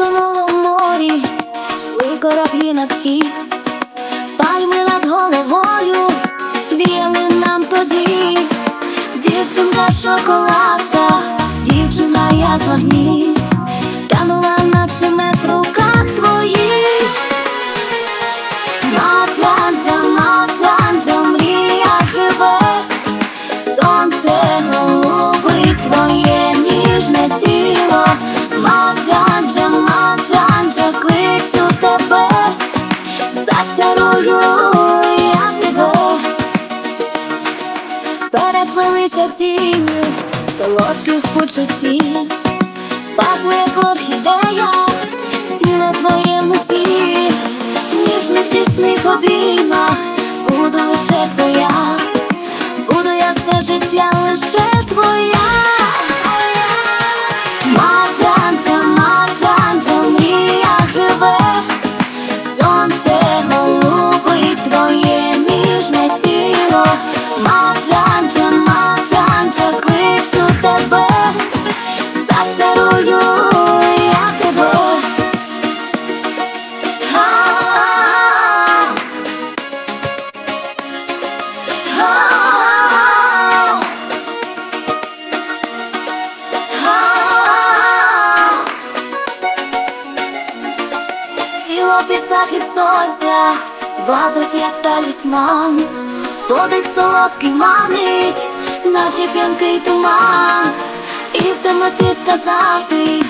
Лампи тонуло в морі, шли кораблі на вхід, пальми над головою, віяли нам тоді, дівчинка шоколадка, дівчина як магніт, зачарую я тебе, переплилися тіні солодких почуттів, пахли як орхідея, Матланта, Матланта, кличу тебе, зачарую я тебе. Тіло під захід сонця, як талісман, подих солодкий манить, наші п'янкий туман, і в темноті сказав завжди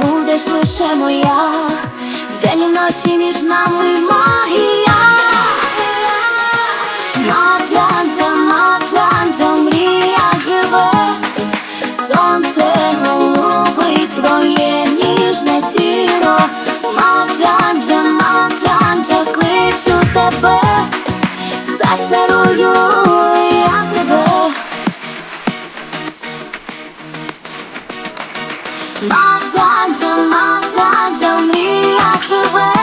будеш лише моя, вдень і вночі між нами магія. Mam plan, że mam plan, że mnie jak żywe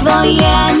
твоє